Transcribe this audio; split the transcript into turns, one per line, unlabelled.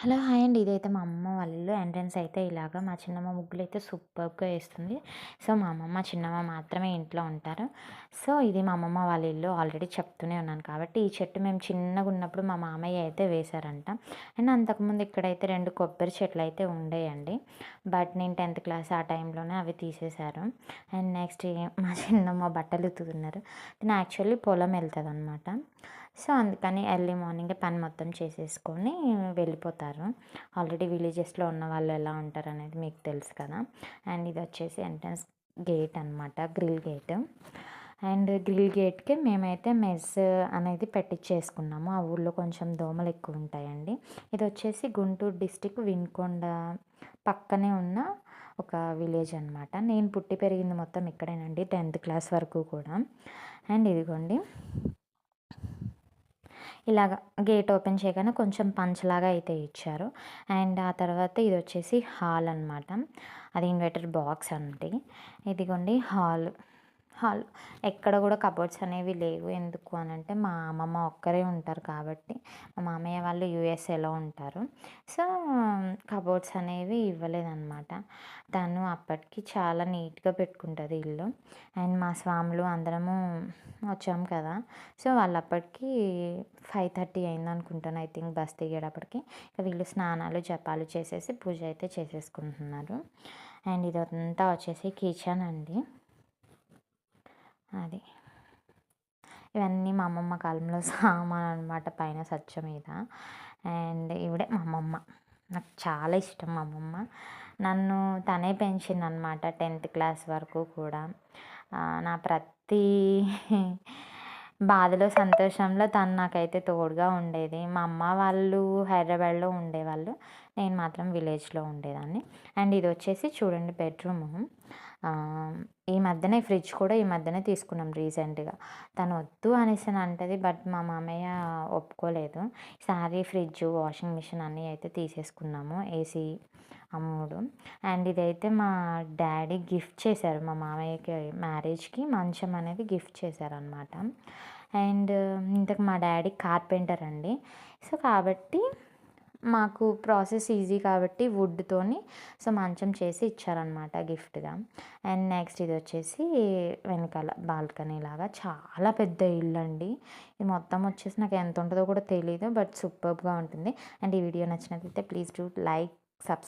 Hello hi అండి. ఇదైతే మా అమ్మమ్మ వాళ్ళ ఇల్లు ఎంట్రన్స్ అయితే ఇలాగా మా చిన్నమ్మ ముగ్గులు అయితే సూపర్గా వేస్తుంది. సో మా అమ్మమ్మ చిన్నమ్మ మాత్రమే ఇంట్లో ఉంటారు. సో ఇది మా అమ్మమ్మ వాళ్ళ ఇల్లు ఆల్రెడీ చెప్తూనే ఉన్నాను కాబట్టి ఈ చెట్టు మేము చిన్నగా ఉన్నప్పుడు మా మామయ్య అయితే వేశారంట. అండ్ అంతకుముందు ఇక్కడైతే రెండు కొబ్బరి చెట్లు అయితే ఉండేయండి. బట్ నేను టెన్త్ క్లాస్ ఆ టైంలోనే అవి తీసేశారు. అండ్ నెక్స్ట్ మా చిన్నమ్మ బట్టలు ఉతుకుతున్నారు. తను యాక్చువల్లీ పొలం వెళ్తుంది అనమాట సో అందుకని ఎర్లీ మార్నింగ్ పని మొత్తం చేసేసుకొని వెళ్ళిపోతారు. ఆల్రెడీ విలేజెస్లో ఉన్న వాళ్ళు ఎలా ఉంటారు అనేది మీకు తెలుసు కదా. అండ్ ఇది వచ్చేసి ఎంట్రన్స్ గేట్ అనమాట గ్రిల్ గేట్. అండ్ గ్రిల్ గేట్కి మేమైతే మెస్ అనేది పెట్టించేసుకున్నాము ఆ ఊళ్ళో కొంచెం దోమలు ఎక్కువ ఉంటాయండి. ఇది వచ్చేసి గుంటూరు డిస్టిక్ వినుకొండ పక్కనే ఉన్న ఒక విలేజ్ అనమాట నేను పుట్టి పెరిగింది మొత్తం ఇక్కడేనండి టెన్త్ క్లాస్ వరకు కూడా. అండ్ ఇదిగోండి. ఇలాగ గేట్ ఓపెన్ చేయగానే కొంచెం పంచలాగా అయితే ఇచ్చారు. అండ్ ఆ తర్వాత ఇది వచ్చేసి హాల్ అనమాట అది ఇన్వర్టర్ బాక్స్ అంటే ఇదిగోండి హాల్. హాల్. ఎక్కడ కూడా కబోర్డ్స్ అనేవి లేవు. ఎందుకు అని అంటే మా అమ్మమ్మ ఒక్కరే ఉంటారు కాబట్టి మా మామయ్య వాళ్ళు యూఎస్ఏలో ఉంటారు. సో కబోర్డ్స్ అనేవి ఇవ్వలేదన్నమాట. తను అప్పటికి చాలా నీట్గా పెట్టుకుంటుంది ఇల్లు. అండ్ మా స్వాములు అందరము వచ్చాం కదా. సో వాళ్ళు అప్పటికి ఫైవ్ థర్టీ అయింది అనుకుంటాను. ఐ థింక్ బస్ దిగేటప్పటికి. ఇక వీళ్ళు స్నానాలు జపాలు చేసేసి పూజ అయితే చేసేసుకుంటున్నారు. అండ్ ఇదంతా వచ్చేసి కిచెన్ అండి. అది. ఇవన్నీ మా అమ్మమ్మ కాలంలో సామాన్ అనమాట పైన సచ్చ మీద. అండ్ ఇవిడే మా అమ్మమ్మ. నాకు చాలా ఇష్టం మా అమ్మమ్మ. నన్ను తనే పెంచింది అనమాట టెన్త్ క్లాస్ వరకు కూడా. నా ప్రతి బాధలో సంతోషంలో తను నాకైతే తోడుగా ఉండేది. మా అమ్మ వాళ్ళు హైదరాబాద్లో ఉండేవాళ్ళు. నేను మాత్రం విలేజ్లో ఉండేదాన్ని. అండ్ ఇది వచ్చేసి చూడండి బెడ్రూము. ఈ మధ్యనే ఫ్రిడ్జ్ కూడా ఈ మధ్యనే తీసుకున్నాం రీసెంట్గా. తను వద్దు అనేసి అంటది బట్ మా మామయ్య ఒప్పుకోలేదు. సారీ ఫ్రిడ్జ్ వాషింగ్ మిషన్ అన్నీ అయితే తీసేసుకున్నాము ఏసీ అమ్ముడు అండ్ ఇదైతే మా డాడీ గిఫ్ట్ చేశారు మా మామయ్యకి మ్యారేజ్కి మంచం అనేది గిఫ్ట్ చేశారనమాట అండ్ ఇంతకు మా డాడీ కార్పెంటర్ అండి. సో కాబట్టి మాకు ప్రాసెస్ ఈజీ కాబట్టి వుడ్తోని సో మంచం చేసి ఇచ్చారనమాట గిఫ్ట్గా. అండ్ నెక్స్ట్ ఇది వచ్చేసి వెనకాల బాల్కనీ లాగా చాలా పెద్ద ఇల్లు అండి ఇది మొత్తం వచ్చేసి నాకు ఎంత ఉంటుందో కూడా తెలియదు బట్ సూపర్గా ఉంటుంది. అండ్ ఈ వీడియో నచ్చినట్లయితే ప్లీజ్ డూ లైక్